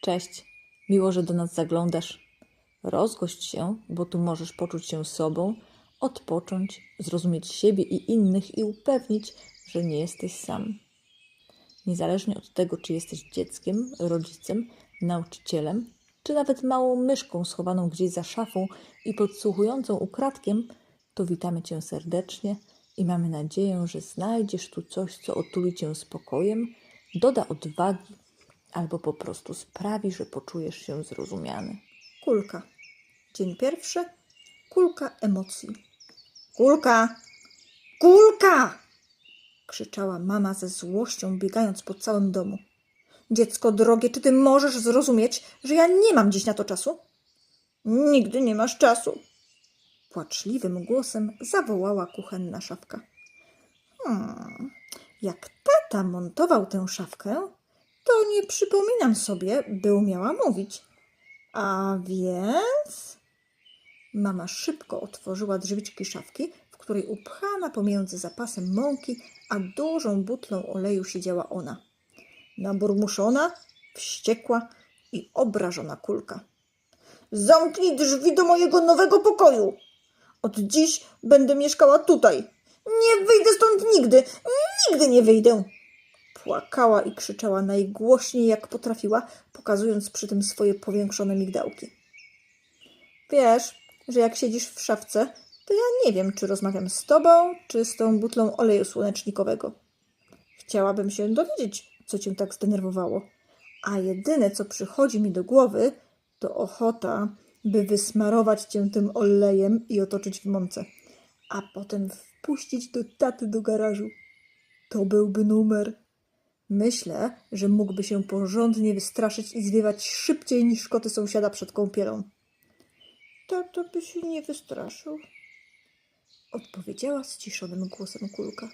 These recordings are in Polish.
Cześć, miło, że do nas zaglądasz. Rozgość się, bo tu możesz poczuć się sobą, odpocząć, zrozumieć siebie i innych i upewnić, że nie jesteś sam. Niezależnie od tego, czy jesteś dzieckiem, rodzicem, nauczycielem, czy nawet małą myszką schowaną gdzieś za szafą i podsłuchującą ukradkiem, to witamy Cię serdecznie i mamy nadzieję, że znajdziesz tu coś, co otuli Cię spokojem, doda odwagi albo po prostu sprawi, że poczujesz się zrozumiany. Kulka. Dzień pierwszy. Kulka emocji. Kulka! Kulka! krzyczała mama ze złością, biegając po całym domu. Dziecko drogie, czy ty możesz zrozumieć, że ja nie mam dziś na to czasu? Nigdy nie masz czasu. Płaczliwym głosem zawołała kuchenna szafka. Hmm, jak tata montował tę szafkę, to nie przypominam sobie, by umiała mówić. A więc. Mama szybko otworzyła drzwiczki szafki, w której upchana pomiędzy zapasem mąki a dużą butlą oleju siedziała ona. Naburmuszona, wściekła i obrażona kulka. Zamknij drzwi do mojego nowego pokoju! Od dziś będę mieszkała tutaj. Nie wyjdę stąd nigdy! Nigdy nie wyjdę! Płakała i krzyczała najgłośniej jak potrafiła, pokazując przy tym swoje powiększone migdałki. Wiesz, że jak siedzisz w szafce, to ja nie wiem, czy rozmawiam z tobą, czy z tą butlą oleju słonecznikowego. Chciałabym się dowiedzieć, co cię tak zdenerwowało. A jedyne, co przychodzi mi do głowy, to ochota, by wysmarować cię tym olejem i otoczyć w mące, a potem wpuścić do taty do garażu. To byłby numer. Myślę, że mógłby się porządnie wystraszyć i zwiewać szybciej niż koty sąsiada przed kąpielą. Tato by się nie wystraszył, odpowiedziała ściszonym głosem kulka.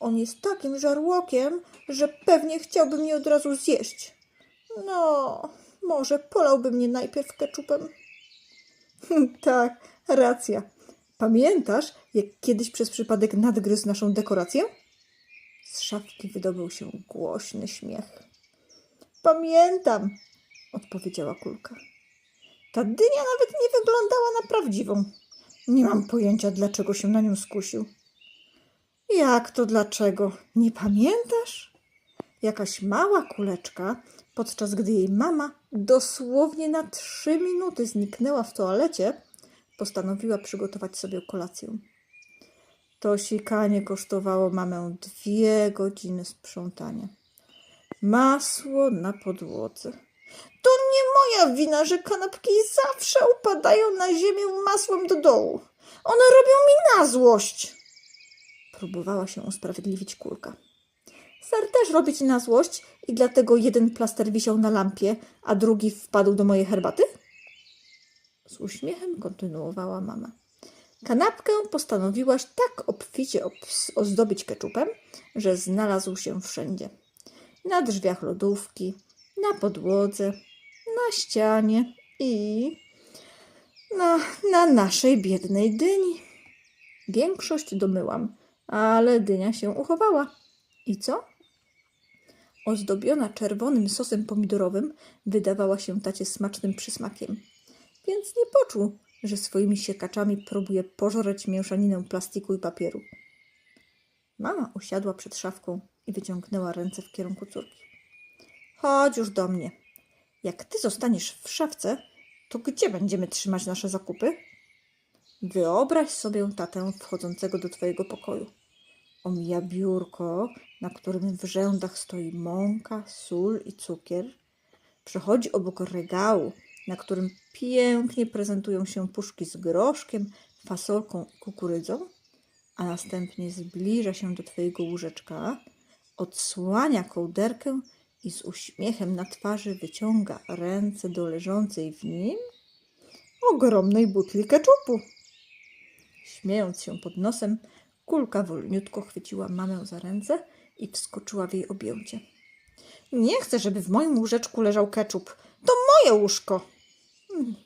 On jest takim żarłokiem, że pewnie chciałby mnie od razu zjeść. No, może polałby mnie najpierw keczupem. tak, racja. Pamiętasz, jak kiedyś przez przypadek nadgryzł naszą dekorację? Szafki wydobył się głośny śmiech. Pamiętam, odpowiedziała kulka. Ta dynia nawet nie wyglądała na prawdziwą. Nie mam pojęcia, dlaczego się na nią skusił. Jak to dlaczego? Nie pamiętasz? Jakaś mała kuleczka, podczas gdy jej mama dosłownie na trzy minuty zniknęła w toalecie, postanowiła przygotować sobie kolację. To sikanie kosztowało mamę dwie godziny sprzątania. Masło na podłodze. To nie moja wina, że kanapki zawsze upadają na ziemię masłem do dołu. One robią mi na złość. Próbowała się usprawiedliwić kulka. Ser też robi ci na złość i dlatego jeden plaster wisiał na lampie, a drugi wpadł do mojej herbaty? Z uśmiechem kontynuowała mama. Kanapkę postanowiłaś tak obficie ozdobić keczupem, że znalazł się wszędzie. Na drzwiach lodówki, na podłodze, na ścianie i na, na naszej biednej dyni. Większość domyłam, ale dynia się uchowała. I co? Ozdobiona czerwonym sosem pomidorowym wydawała się tacie smacznym przysmakiem, więc nie poczuł, że swoimi siekaczami próbuje pożreć mieszaninę plastiku i papieru. Mama usiadła przed szafką i wyciągnęła ręce w kierunku córki. Chodź już do mnie. Jak ty zostaniesz w szafce, to gdzie będziemy trzymać nasze zakupy? Wyobraź sobie tatę wchodzącego do twojego pokoju. Omija biurko, na którym w rzędach stoi mąka, sól i cukier. Przechodzi obok regału, na którym pięknie prezentują się puszki z groszkiem, fasolką i kukurydzą, a następnie zbliża się do twojego łóżeczka, odsłania kołderkę i z uśmiechem na twarzy wyciąga ręce do leżącej w nim ogromnej butli keczupu. Śmiejąc się pod nosem, kulka wolniutko chwyciła mamę za ręce i wskoczyła w jej objęcie. Nie chcę, żeby w moim łóżeczku leżał keczup. To moje łóżko.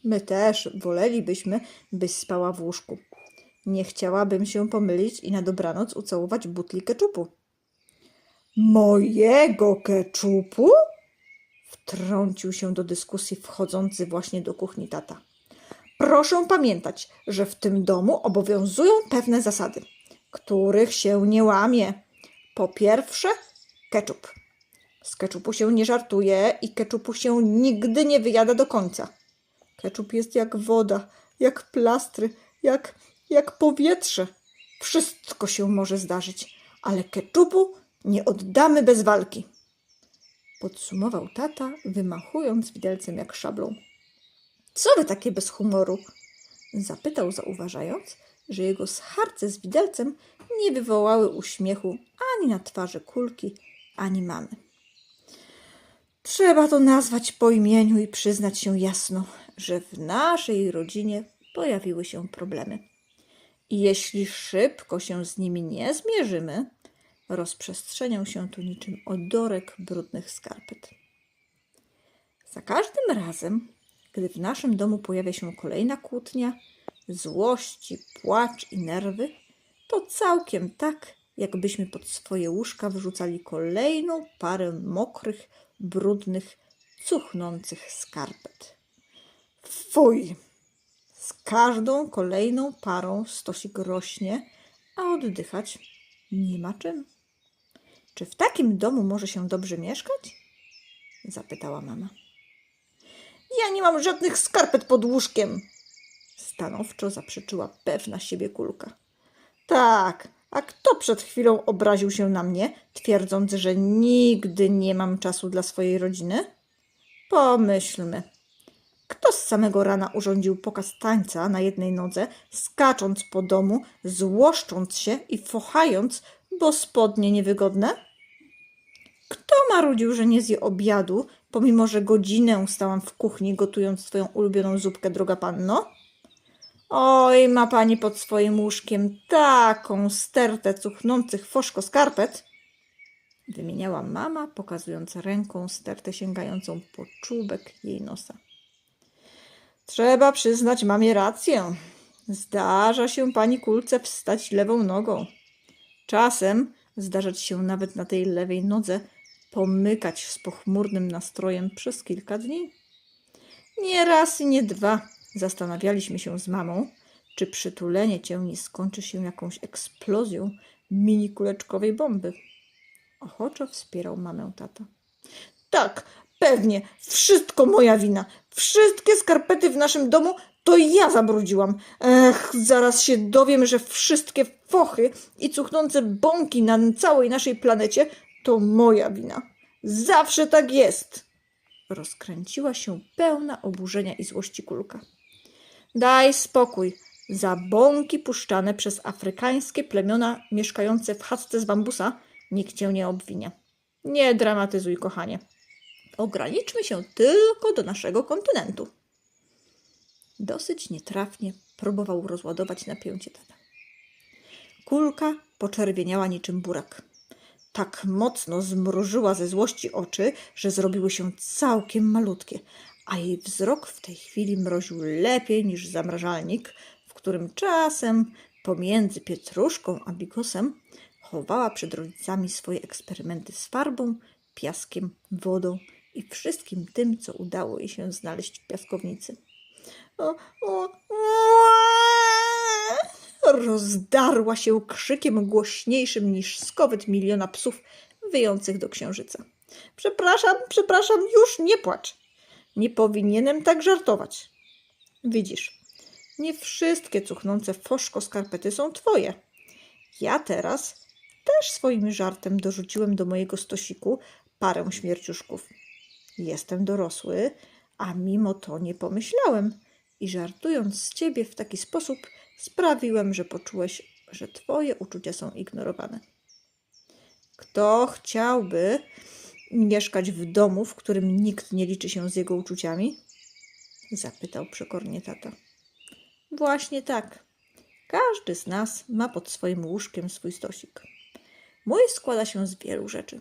My też wolelibyśmy, byś spała w łóżku. Nie chciałabym się pomylić i na dobranoc ucałować butli keczupu. Mojego keczupu? Wtrącił się do dyskusji wchodzący właśnie do kuchni tata. Proszę pamiętać, że w tym domu obowiązują pewne zasady, których się nie łamie. Po pierwsze, ketchup. Z ketchupu się nie żartuje i ketchupu się nigdy nie wyjada do końca. Ketchup jest jak woda, jak plastry, jak, jak powietrze. Wszystko się może zdarzyć, ale ketchupu nie oddamy bez walki. Podsumował tata, wymachując widelcem jak szablą. Co wy takie bez humoru? Zapytał, zauważając, że jego scharce z widelcem nie wywołały uśmiechu ani na twarzy kulki, ani mamy. Trzeba to nazwać po imieniu i przyznać się jasno, że w naszej rodzinie pojawiły się problemy. I jeśli szybko się z nimi nie zmierzymy, rozprzestrzenią się tu niczym odorek brudnych skarpet. Za każdym razem, gdy w naszym domu pojawia się kolejna kłótnia, złości, płacz i nerwy, to całkiem tak, jakbyśmy pod swoje łóżka wrzucali kolejną parę mokrych, brudnych, cuchnących skarpet. Fuj! Z każdą kolejną parą stosik rośnie, a oddychać nie ma czym. Czy w takim domu może się dobrze mieszkać? Zapytała mama. Ja nie mam żadnych skarpet pod łóżkiem, stanowczo zaprzeczyła pewna siebie kulka. Tak, a kto przed chwilą obraził się na mnie, twierdząc, że nigdy nie mam czasu dla swojej rodziny? Pomyślmy. Kto z samego rana urządził pokaz tańca na jednej nodze, skacząc po domu, złoszcząc się i fochając, bo spodnie niewygodne? Kto marudził, że nie zje obiadu, pomimo że godzinę stałam w kuchni, gotując swoją ulubioną zupkę, droga panno? Oj, ma pani pod swoim łóżkiem taką stertę cuchnących foszko skarpet, wymieniała mama, pokazując ręką stertę sięgającą po czubek jej nosa. Trzeba przyznać mamie rację. Zdarza się pani kulce wstać lewą nogą. Czasem zdarzać się nawet na tej lewej nodze pomykać z pochmurnym nastrojem przez kilka dni. Nie raz i nie dwa zastanawialiśmy się z mamą, czy przytulenie cię nie skończy się jakąś eksplozją mini kuleczkowej bomby. Ochoczo wspierał mamę tata. Tak, pewnie, wszystko moja wina. Wszystkie skarpety w naszym domu to ja zabrudziłam. Ech, zaraz się dowiem, że wszystkie fochy i cuchnące bąki na całej naszej planecie to moja wina. Zawsze tak jest. Rozkręciła się pełna oburzenia i złości kulka. Daj spokój. Za bąki puszczane przez afrykańskie plemiona mieszkające w chatce z bambusa nikt cię nie obwinia. Nie dramatyzuj, kochanie. Ograniczmy się tylko do naszego kontynentu. Dosyć nietrafnie próbował rozładować napięcie tata. Kulka poczerwieniała niczym burak. Tak mocno zmrużyła ze złości oczy, że zrobiły się całkiem malutkie, a jej wzrok w tej chwili mroził lepiej niż zamrażalnik, w którym czasem pomiędzy pietruszką a bigosem chowała przed rodzicami swoje eksperymenty z farbą, piaskiem, wodą i wszystkim tym, co udało jej się znaleźć w piaskownicy. O, o, rozdarła się krzykiem głośniejszym niż skowet miliona psów wyjących do księżyca. Przepraszam, przepraszam, już nie płacz. Nie powinienem tak żartować. Widzisz, nie wszystkie cuchnące foszko skarpety są twoje. Ja teraz też swoim żartem dorzuciłem do mojego stosiku parę śmierciuszków. Jestem dorosły, a mimo to nie pomyślałem i żartując z ciebie w taki sposób, sprawiłem, że poczułeś, że twoje uczucia są ignorowane. Kto chciałby mieszkać w domu, w którym nikt nie liczy się z jego uczuciami? Zapytał przekornie tata. Właśnie tak. Każdy z nas ma pod swoim łóżkiem swój stosik. Mój składa się z wielu rzeczy.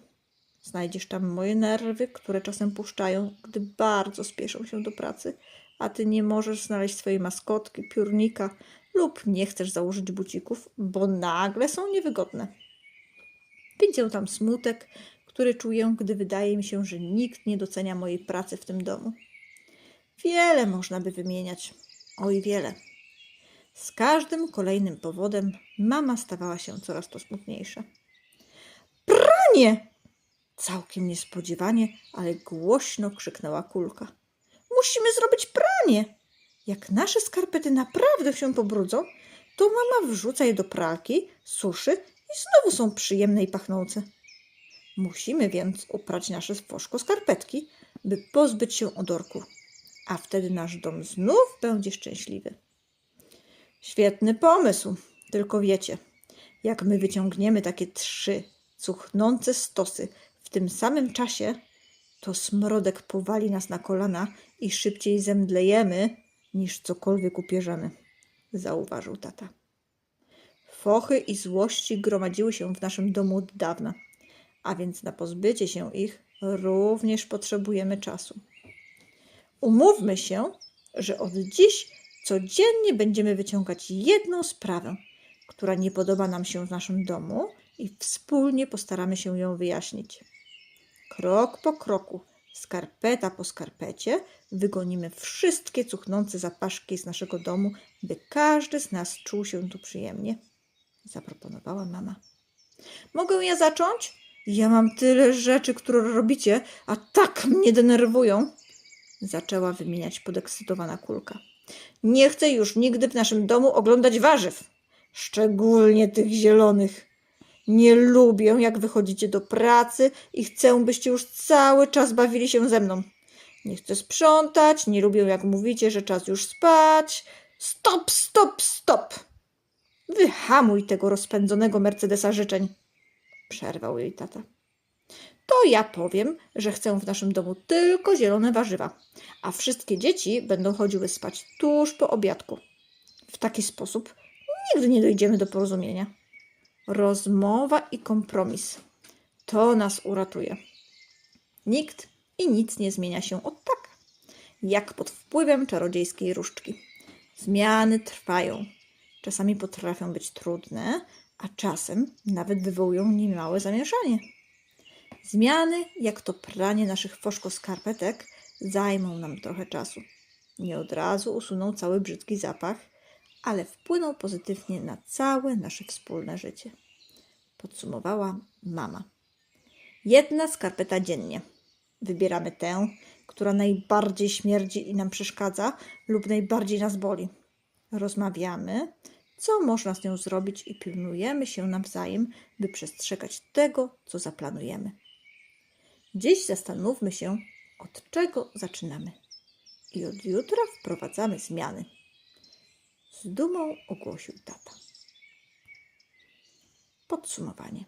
Znajdziesz tam moje nerwy, które czasem puszczają, gdy bardzo spieszą się do pracy, a ty nie możesz znaleźć swojej maskotki, piórnika lub nie chcesz założyć bucików, bo nagle są niewygodne. Widzę tam smutek, który czuję, gdy wydaje mi się, że nikt nie docenia mojej pracy w tym domu. Wiele można by wymieniać. Oj, wiele. Z każdym kolejnym powodem mama stawała się coraz to smutniejsza. Pranie! Całkiem niespodziewanie, ale głośno krzyknęła kulka. Musimy zrobić pranie! Jak nasze skarpety naprawdę się pobrudzą, to mama wrzuca je do pralki, suszy i znowu są przyjemne i pachnące. Musimy więc uprać nasze foszko skarpetki, by pozbyć się odorku, a wtedy nasz dom znów będzie szczęśliwy. Świetny pomysł, tylko wiecie, jak my wyciągniemy takie trzy cuchnące stosy w tym samym czasie, to smrodek powali nas na kolana i szybciej zemdlejemy, niż cokolwiek upierzemy, zauważył tata. Fochy i złości gromadziły się w naszym domu od dawna, a więc na pozbycie się ich również potrzebujemy czasu. Umówmy się, że od dziś codziennie będziemy wyciągać jedną sprawę, która nie podoba nam się w naszym domu i wspólnie postaramy się ją wyjaśnić. Krok po kroku, skarpeta po skarpecie, wygonimy wszystkie cuchnące zapaszki z naszego domu, by każdy z nas czuł się tu przyjemnie, zaproponowała mama. Mogę ja zacząć? Ja mam tyle rzeczy, które robicie, a tak mnie denerwują, zaczęła wymieniać podekscytowana kulka. Nie chcę już nigdy w naszym domu oglądać warzyw, szczególnie tych zielonych. Nie lubię, jak wychodzicie do pracy i chcę, byście już cały czas bawili się ze mną. Nie chcę sprzątać, nie lubię, jak mówicie, że czas już spać. Stop, stop, stop! Wyhamuj tego rozpędzonego Mercedesa życzeń, przerwał jej tata. To ja powiem, że chcę w naszym domu tylko zielone warzywa, a wszystkie dzieci będą chodziły spać tuż po obiadku. W taki sposób nigdy nie dojdziemy do porozumienia. Rozmowa i kompromis. To nas uratuje. Nikt i nic nie zmienia się od tak, jak pod wpływem czarodziejskiej różdżki. Zmiany trwają. Czasami potrafią być trudne, a czasem nawet wywołują niemałe zamieszanie. Zmiany, jak to pranie naszych foszko skarpetek, zajmą nam trochę czasu. Nie od razu usuną cały brzydki zapach, ale wpłyną pozytywnie na całe nasze wspólne życie. Podsumowała mama. Jedna skarpeta dziennie. Wybieramy tę, która najbardziej śmierdzi i nam przeszkadza lub najbardziej nas boli. Rozmawiamy, co można z nią zrobić i pilnujemy się nawzajem, by przestrzegać tego, co zaplanujemy. Dziś zastanówmy się, od czego zaczynamy. I od jutra wprowadzamy zmiany. Z dumą ogłosił tata. Podsumowanie.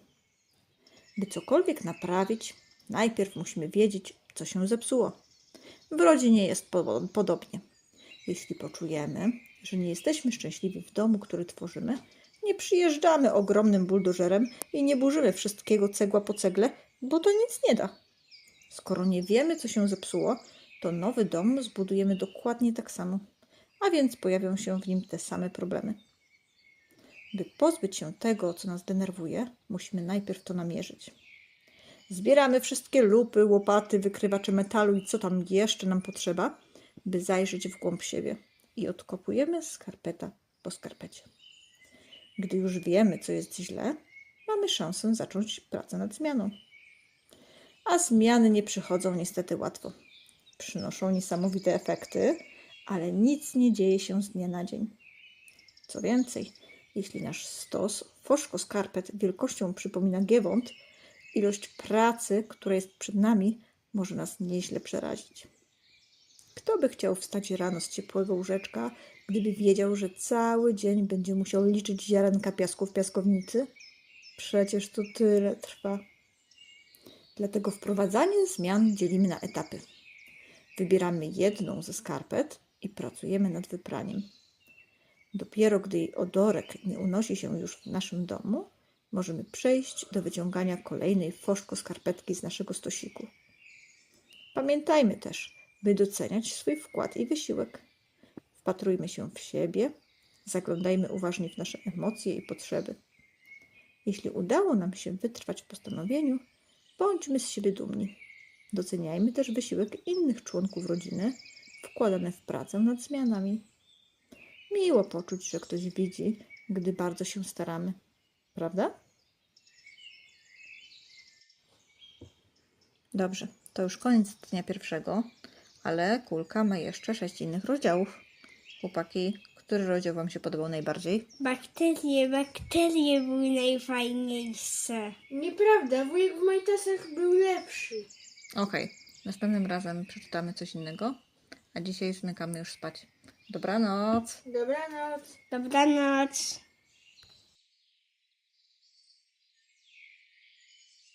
By cokolwiek naprawić, najpierw musimy wiedzieć, co się zepsuło. W rodzinie jest po- podobnie. Jeśli poczujemy, że nie jesteśmy szczęśliwi w domu, który tworzymy, nie przyjeżdżamy ogromnym buldożerem i nie burzymy wszystkiego cegła po cegle, bo to nic nie da. Skoro nie wiemy, co się zepsuło, to nowy dom zbudujemy dokładnie tak samo, a więc pojawią się w nim te same problemy. By pozbyć się tego, co nas denerwuje, musimy najpierw to namierzyć. Zbieramy wszystkie lupy, łopaty, wykrywacze metalu i co tam jeszcze nam potrzeba, by zajrzeć w głąb siebie i odkopujemy skarpeta po skarpecie. Gdy już wiemy, co jest źle, mamy szansę zacząć pracę nad zmianą. A zmiany nie przychodzą niestety łatwo. Przynoszą niesamowite efekty, ale nic nie dzieje się z dnia na dzień. Co więcej, jeśli nasz stos foszko skarpet wielkością przypomina giewont, ilość pracy, która jest przed nami, może nas nieźle przerazić. Kto by chciał wstać rano z ciepłego łóżeczka, gdyby wiedział, że cały dzień będzie musiał liczyć ziarenka piasku w piaskownicy? Przecież to tyle trwa. Dlatego wprowadzanie zmian dzielimy na etapy. Wybieramy jedną ze skarpet i pracujemy nad wypraniem. Dopiero gdy jej odorek nie unosi się już w naszym domu, możemy przejść do wyciągania kolejnej foszko skarpetki z naszego stosiku. Pamiętajmy też, by doceniać swój wkład i wysiłek. Wpatrujmy się w siebie, zaglądajmy uważnie w nasze emocje i potrzeby. Jeśli udało nam się wytrwać w postanowieniu, Bądźmy z siebie dumni. Doceniajmy też wysiłek innych członków rodziny wkładany w pracę nad zmianami. Miło poczuć, że ktoś widzi, gdy bardzo się staramy. Prawda? Dobrze, to już koniec dnia pierwszego, ale kulka ma jeszcze sześć innych rozdziałów. Chłopaki, który rozdział Wam się podobał najbardziej? Bakterie, bakterie były najfajniejsze. Nieprawda, wujek w majtasach był lepszy. Okej, następnym razem przeczytamy coś innego, a dzisiaj zmykamy już spać. Dobranoc! Dobranoc. Dobranoc.